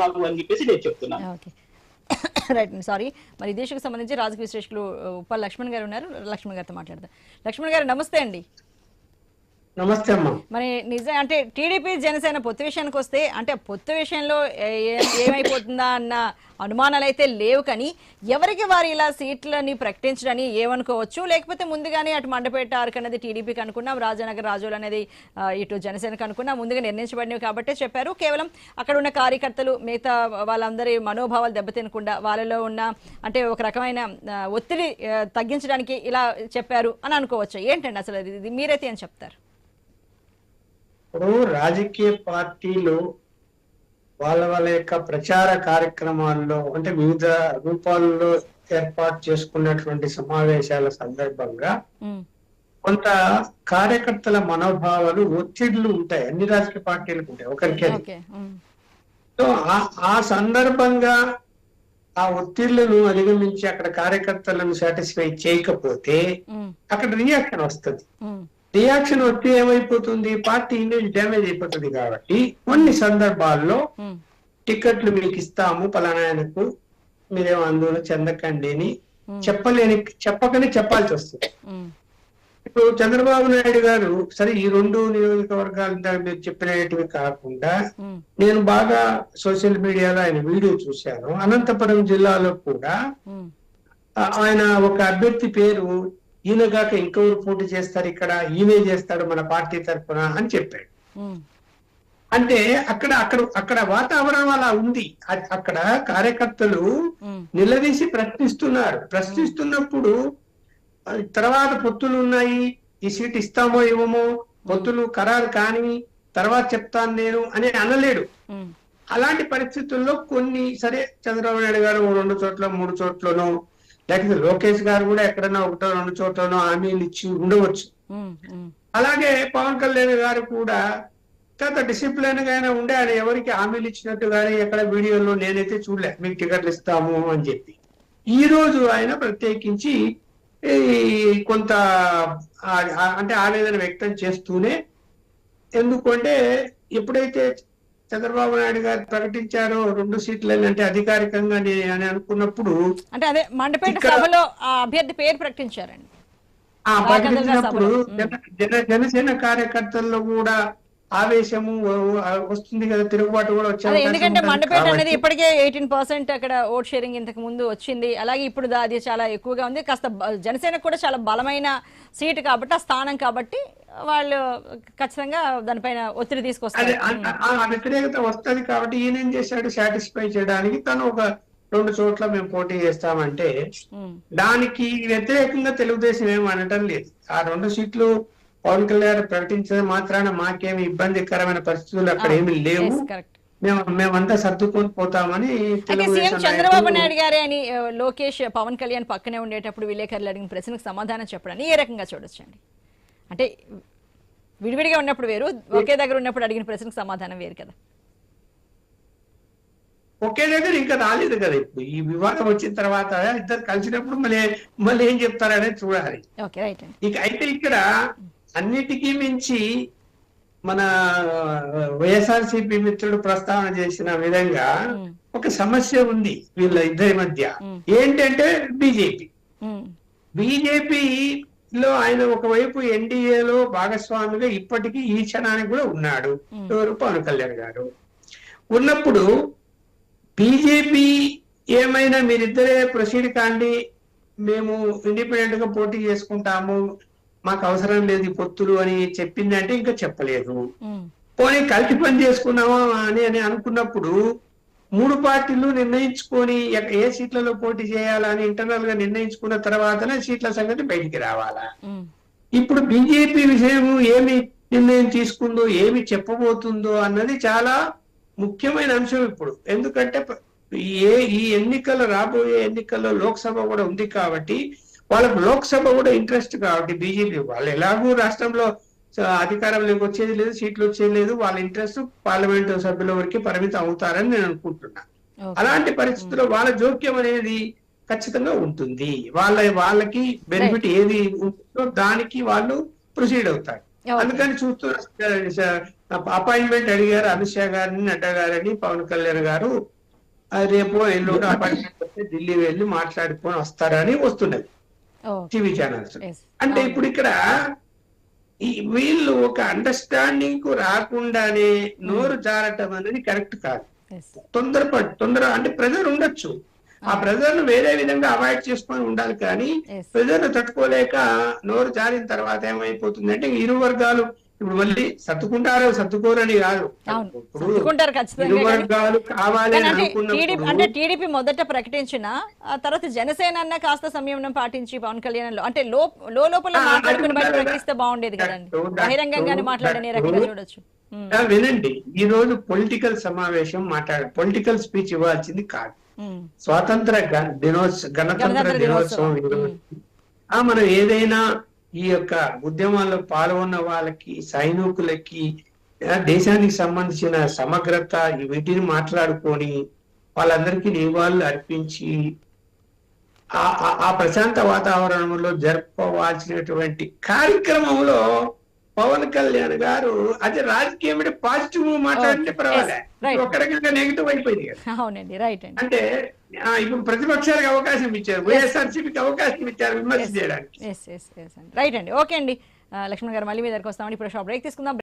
కాదు అని చెప్పేసి నేను చెప్తున్నాను. ఓకే. Right sorry. మరి దేశకు సంబంధించి రాజకీయ విశ్లేషకులు ఉప్పల్ లక్ష్మణ్ గారు ఉన్నారు. లక్ష్మణ్ గారితో మాట్లాడతారు లక్ష్మణ్ గారు నమస్తే అండి. నమస్తే అమ్మా. మరి నిజం అంటే టీడీపీ జనసేన పొత్తు విషయానికి వస్తే అంటే పొత్తు విషయంలో ఏ- ఏమైపోతుందా అన్న అనుమానాలు అయితే లేవు కానీ ఎవరికి వారు ఇలా సీట్లని ప్రకటించడని ఏమనుకోవచ్చు? లేకపోతే ముందుగానే అటు మండపేట ఆర్క్ అనేది టీడీపీకి అనుకున్నాం రాజానగర్ రాజులు అనేది ఇటు జనసేనకు అనుకున్నాం ముందుగా నిర్ణయించబడినవి కాబట్టే చెప్పారు. కేవలం అక్కడ ఉన్న కార్యకర్తలు మిగతా వాళ్ళందరి మనోభావాలు దెబ్బతినకుండా వాళ్ళలో ఉన్న అంటే ఒక రకమైన ఒత్తిడి తగ్గించడానికి ఇలా చెప్పారు అని అనుకోవచ్చు? ఏంటండి అసలు ఇది- ఇది మీరైతే ఏం చెప్తారు? ఇప్పుడు రాజకీయ పార్టీలు వాళ్ళ వాళ్ళ యొక్క ప్రచార కార్యక్రమాల్లో అంటే వివిధ రూపాల్లో ఏర్పాటు చేసుకున్నటువంటి సమావేశాల సందర్భంగా కొంత కార్యకర్తల మనోభావాలు ఒత్తిళ్ళు ఉంటాయి. అన్ని రాజకీయ పార్టీలకు ఉంటాయి. ఒకరికి. సో ఆ- సందర్భంగా ఆ ఒత్తిళ్ళను అధిగమించి అక్కడ కార్యకర్తలను సాటిస్ఫై చేయకపోతే అక్కడ రియాక్షన్ వస్తుంది. రియాక్షన్ వస్తే ఏమైపోతుంది? పార్టీ ఇమేజ్ డ్యామేజ్ అయిపోతుంది కాబట్టి కొన్ని సందర్భాల్లో టికెట్లు మీకు ఇస్తాము పలానా ఆయనకు. మీరేం ఆందోళన చెందకండి అని. చెప్పలేని చెప్పకనే చెప్పాల్సి వస్తుంది. ఇప్పుడు చంద్రబాబు నాయుడు గారు సరే ఈ రెండు నియోజకవర్గాలు మీరు చెప్పినవి కాకుండా నేను బాగా సోషల్ మీడియాలో ఆయన వీడియో చూశాను. అనంతపురం జిల్లాలో కూడా ఆయన ఒక అభ్యర్థి పేరు ఈయనగాక ఇంకెవరు పోటీ చేస్తారు ఇక్కడ? ఈయనే చేస్తాడు మన పార్టీ తరఫున అని చెప్పాడు. అంటే అక్కడ అక్కడ అక్కడ వాతావరణం అలా ఉంది. అక్కడ కార్యకర్తలు నిలదీసి ప్రశ్నిస్తున్నారు. ప్రశ్నిస్తున్నప్పుడు తర్వాత పొత్తులు ఉన్నాయి. ఈ సీట్ ఇస్తామో ఇవ్వమో పొత్తులు ఖరారు కాని తర్వాత చెప్తాను నేను అని అనలేడు. అలాంటి పరిస్థితుల్లో కొన్ని సరే చంద్రబాబు నాయుడు గారు రెండు చోట్ల మూడు చోట్లనో లేకపోతే లోకేష్ గారు కూడా ఎక్కడైనా ఒకటో రెండు చోట్లనో హామీలు ఇచ్చి ఉండవచ్చు. అలాగే పవన్ కళ్యాణ్ గారు కూడా కాస్త డిసిప్లిన్గా అయినా ఉండే ఆయన ఎవరికి హామీలు ఇచ్చినట్టు కానీ ఎక్కడ వీడియోలో నేనైతే చూడలే మీకు టికెట్లు ఇస్తాము అని చెప్పి. ఈ రోజు ఆయన ప్రత్యేకించి ఈ కొంత అంటే ఆవేదన వ్యక్తం చేస్తూనే ఎందుకంటే ఎప్పుడైతే చంద్రబాబు నాయుడు గారు ప్రకటించారో రెండు సీట్లని అంటే అధికారికంగా అని అనుకున్నప్పుడు అంటే అదే మండపేట సభలో ఆ అభ్యర్థి పేరు ప్రకటించారండి. ప్రకటించినప్పుడు జన- జనసేన కార్యకర్తల్లో కూడా ఆవేశము వస్తుంది కదా తిరుగుబాటు కూడా వచ్చే అదే అవకాశం ఎందుకంటే మండపేట అనేది ఇప్పటికే ఎయిటీన్ పర్సెంట్ అక్కడ ఓట్ షేరింగ్ ఇంతకు ముందు వచ్చింది. అలాగే ఇప్పుడు అది చాలా ఎక్కువగా ఉంది. కాస్త జనసేనకు కూడా చాలా బలమైన సీటు కాబట్టి ఆ స్థానం కాబట్టి వాళ్ళు ఖచ్చితంగా దానిపైన ఒత్తిడి తీసుకొస్తారు. వ్యతిరేకత వస్తది కాబట్టి ఈయన ఏం చేశాడు? సాటిస్ఫై చేయడానికి తను ఒక రెండు చోట్ల మేము పోటీ చేస్తామంటే దానికి వ్యతిరేకంగా తెలుగుదేశం ఏమి అనటం లేదు. ఆ రెండు సీట్లు పవన్ కళ్యాణ్ ప్రకటించడం మాత్రాన మాకేమి ఇబ్బందికరమైన పరిస్థితులు అక్కడ ఏమి లేవు. yes, correct. మేము మేమంతా సర్దుకొని పోతామని చంద్రబాబు నాయుడు గారే అని లోకేష్ పవన్ కళ్యాణ్ పక్కనే ఉండేటప్పుడు విలేకరులు అడిగిన ప్రశ్నకు సమాధానం చెప్పడాన్ని ఏ రకంగా చూడొచ్చండి? అంటే విడివిడిగా ఉన్నప్పుడు వేరు ఒకే దగ్గర ఉన్నప్పుడు అడిగిన ప్రశ్నకు సమాధానం వేరు కదా. ఒకే దగ్గర ఇంకా రాలేదు కదా ఇప్పుడు. ఈ వివాదం వచ్చిన తర్వాత ఇద్దరు కలిసినప్పుడు మళ్ళీ మళ్ళీ ఏం చెప్తారనేది చూడాలి. ఇక అయితే ఇక్కడ అన్నిటికీ మించి మన వైఎస్ఆర్సీపీ మిత్రుడు ప్రస్తావన చేసిన విధంగా ఒక సమస్య ఉంది వీళ్ళ ఇద్దరి మధ్య. ఏంటంటే బీజేపీ. బీజేపీలో ఆయన ఒకవైపు ఎన్డీఏలో భాగస్వామిగా ఇప్పటికీ ఈ క్షణానికి కూడా ఉన్నాడు. ఎవరు? పవన్ కళ్యాణ్ గారు. ఉన్నప్పుడు బీజేపీ ఏమైనా మీరిద్దరే ప్రొసీడ్ కాండి మేము ఇండిపెండెంట్గా పోటీ చేసుకుంటాము మాకు అవసరం లేదు పొత్తులు అని చెప్పిందంటే ఇంకా చెప్పలేదు. పోనీ కలిసి పని చేసుకున్నామా అని అని అనుకున్నప్పుడు మూడు పార్టీలు నిర్ణయించుకొని ఏ సీట్లలో పోటీ చేయాలని ఇంటర్నల్గా నిర్ణయించుకున్న తర్వాతనే సీట్ల సంగతి బయటికి రావాలా? ఇప్పుడు బీజేపీ విషయం ఏమి నిర్ణయం తీసుకుందో ఏమి చెప్పబోతుందో అన్నది చాలా ముఖ్యమైన అంశం ఇప్పుడు. ఎందుకంటే ఏ ఈ ఎన్నికల రాబోయే ఎన్నికల్లో లోక్సభ కూడా ఉంది కాబట్టి వాళ్ళకు లోక్సభ కూడా ఇంట్రెస్ట్ కాబట్టి బీజేపీ వాళ్ళు ఎలాగూ రాష్ట్రంలో అధికారంలోకి వచ్చేది లేదు సీట్లు వచ్చేది లేదు వాళ్ళ ఇంట్రెస్ట్ పార్లమెంట్ సభ్యుల వరకు పరిమితం అవుతారని నేను అనుకుంటున్నా. అలాంటి పరిస్థితుల్లో వాళ్ళ జోక్యం అనేది ఖచ్చితంగా ఉంటుంది. వాళ్ళ వాళ్ళకి బెనిఫిట్ ఏది ఉంటుందో దానికి వాళ్ళు ప్రొసీడ్ అవుతారు. అందుకని చూస్తున్న అపాయింట్మెంట్ అడిగారు అమిత్ షా గారిని నడ్డా గారిని పవన్ కళ్యాణ్ గారు. రేపు ఎల్లుండి అపాయింట్మెంట్ వస్తే ఢిల్లీ వెళ్ళి మాట్లాడుకొని వస్తారని వస్తున్నది. TV channels. అంటే ఇప్పుడు ఇక్కడ ఈ వీళ్ళు ఒక అండర్స్టాండింగ్కు రాకుండానే నోరు జారటం అనేది కరెక్ట్ కాదు. తొందరపడి తొందర అంటే ప్రెజర్ ఉండొచ్చు. ఆ ప్రెజర్ను వేరే విధంగా అవాయిడ్ చేసుకొని ఉండాలి కానీ. ప్రెజర్ను తట్టుకోలేక నోరు జారిన తర్వాత ఏమైపోతుంది అంటే ఇరు వర్గాలు ఇప్పుడు మళ్ళీ సర్దుకుంటారో సర్దుకోరని కాదు. వర్గాలు కావాలి అంటే టీడీపీ మొదట ప్రకటించిన ఆ తర్వాత జనసేన అన్న కాస్త సంయమనం పాటించి పవన్ కళ్యాణ్లో అంటే లోపల మాట్లాడుకుని బయట ప్రకటిస్తే బాగుండేది కదండి. బహిరంగంగానే మాట్లాడని రకంగా చూడొచ్చు. వినండి. ఈ రోజు పొలిటికల్ సమావేశం మాట్లాడ పొలిటికల్ స్పీచ్ ఇవ్వాల్సింది కాదు. స్వాతంత్ర దినోత్సవ గణతంత్ర దినోత్సవం. ఆ మనం ఏదైనా ఈ యొక్క ఉద్యమాల్లో పాల్గొన్న వాళ్ళకి సైనికులకి దేశానికి సంబంధించిన సమగ్రత వీటిని మాట్లాడుకొని వాళ్ళందరికీ నివాళులు అర్పించి ఆ ఆ- ఆ ప్రశాంత వాతావరణంలో జరుపుకోవాల్సినటువంటి కార్యక్రమంలో పవన్ కళ్యాణ్ గారు అది రాజకీయం పాజిటివ్ మాట్లాడితే. పర్వాలే. Right. ఒక్కడికంటే నెగిటివ్ అయిపోయింది అవునండి రైట్ అండి. అంటే ఇప్పుడు ప్రతిపక్షాలకు అవకాశం ఇచ్చారు వైఎస్ఆర్సీపీకి అవకాశం ఇచ్చారు విమర్శ చేయడానికి. ఎస్ ఎస్ ఎస్ అండి. రైట్ అండి. ఓకే అండి. లక్ష్మణ్ గారు మళ్ళీ మీ దగ్గరకు వస్తామండి. ఇప్పుడు షాప్ బ్రేక్ తీసుకుందాం.